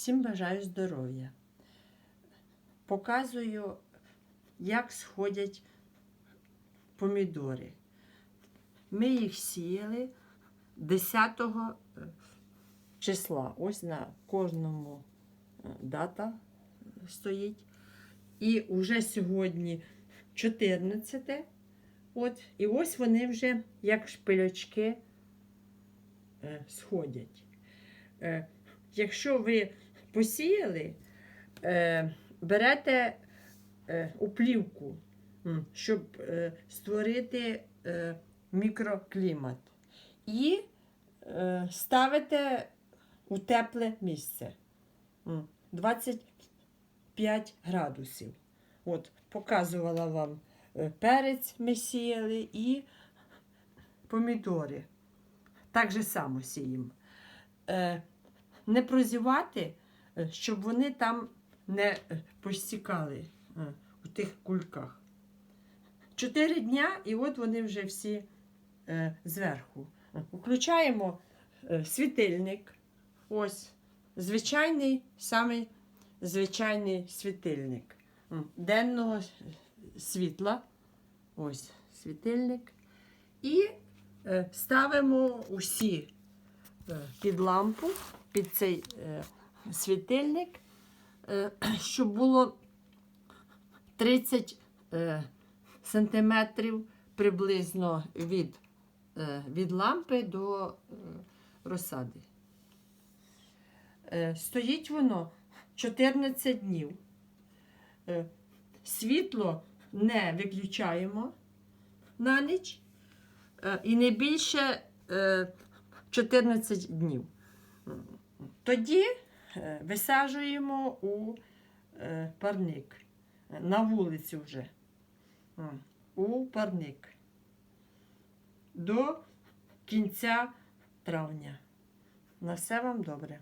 Всім бажаю здоров'я. Показую, як сходять помідори. Ми їх сіяли 10 е, числа. Ось на кожному е, дата стоїть. І вже сьогодні 14. От, і ось вони вже як шпилячки е, сходять. Якщо ви посіяли, е, берете е, м, щоб е, створити е, мікроклімат. І е, ставите у тепле місце. 25 градусів. От, показувала вам е, перець ми сіяли і помідори. Так же само сіємо. Е, не прозівати, щоб вони там не е, постікали е, у тих кульках. Чотири дня, і от вони вже всі е, зверху. Включаємо е, світильник. Ось звичайний, самий звичайний світильник. Денного світла. Ось світильник. І е, ставимо усі е, під лампу, під цей е, світильник, е, щоб було 30 е, сантиметрів приблизно від, е, від лампи до розсади. Стоїть воно 14 днів. Світло не виключаємо на ніч і не більше е, 14 днів. Тоді висаджуємо у е, парник е, на вулицю вже. У парник до кінця травня. На все вам добре.